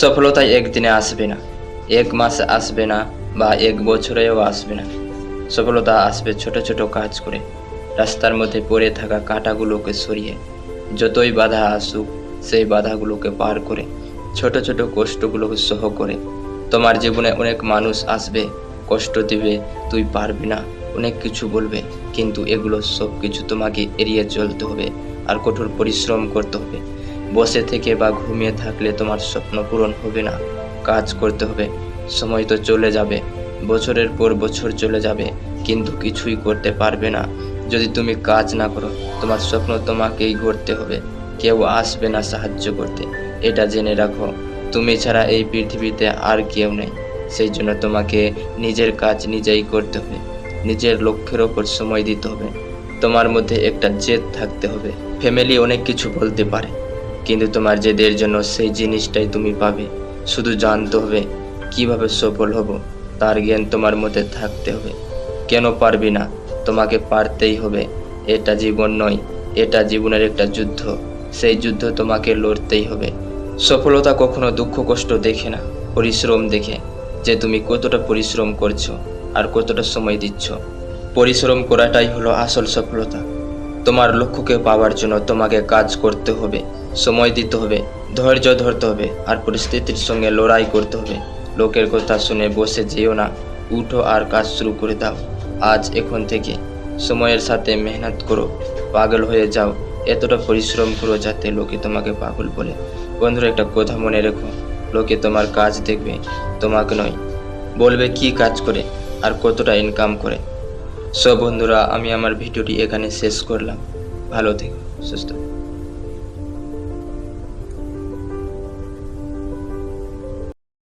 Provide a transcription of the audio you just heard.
সফলতা একদিনে আসবে না, এক মাসে আসবে না বা এক বছরেও আসবে না। সফলতা আসবে ছোট ছোট কাজ করে, রাস্তার মধ্যে পড়ে থাকা কাঁটাগুলোকে সরিয়ে। যতই বাধা আসুক, সেই বাধাগুলোকে পার করে, ছোট ছোট কষ্টগুলোকে সহ করে। তোমার জীবনে অনেক মানুষ আসবে, কষ্ট দিবে, তুই পারবি না, অনেক কিছু বলবে, কিন্তু এগুলো সব কিছু তোমাকে এড়িয়ে চলতে হবে আর কঠোর পরিশ্রম করতে হবে। বসে থেকে বা ঘুমিয়ে থাকলে তোমার স্বপ্ন পূরণ হবে না। কাজ করতে হবে, সময় তো চলে যাবে, বছরের পর বছর চলে যাবে, কিন্তু কিছুই করতে পারবে না। যদি তুমি কাজ না করো, তোমার স্বপ্ন তোমাকেই গড়তে হবে। কেউ আসবে না সাহায্য করতে, এটা জেনে রাখো। তুমি ছাড়া এই পৃথিবীতে আর কেউ নেই, সেই জন্য তোমাকে নিজের কাজ নিজেই করতে হবে। নিজের লক্ষ্যের ওপর সময় দিতে হবে। তোমার মধ্যে একটা জেদ থাকতে হবে। ফ্যামিলি অনেক কিছু বলতে পারে। কিন্তু তোমার জেদের জন্য সেই জিনিসটাই তুমি পাবে। শুধু জানতে হবে, কীভাবে সফল হব, তার জ্ঞান তোমার মধ্যে থাকতে হবে। কেন পারবি না? তোমাকে পারতেই হবে। এটা জীবন নয়, এটা জীবনের একটা যুদ্ধ। সেই যুদ্ধ তোমাকে লড়তেই হবে। সফলতা কখনো দুঃখ, কষ্ট দেখে না, পরিশ্রম দেখে। যে তুমি কতটা পরিশ্রম করছ আর কতটা সময় দিচ্ছ। পরিশ্রম করাটাই হলো আসল সফলতা। তোমার লক্ষ্যকে পাওয়ার জন্য তোমাকে কাজ করতে হবে। সময় দিতে হবে, ধৈর্য ধরতে হবে, আর পরিস্থিতির সঙ্গে লড়াই করতে হবে। লোকের কথা শুনে বসে যেও না, উঠো আর কাজ শুরু করে দাও। আজ এখন থেকে সময়ের সাথে মেহনত করো, পাগল হয়ে যাও, এতটা পরিশ্রম করো যাতে লোকে তোমাকে পাগল বলে। বন্ধুরা, একটা কথা মনে রেখো, লোকে তোমার কাজ দেখবে, তোমাকে নয়, বলবে কি কাজ করে আর কতটা ইনকাম করে। সব বন্ধুরা, আমি আমার ভিডিওটি এখানে শেষ করলাম। ভালো থেকো, সুস্থ।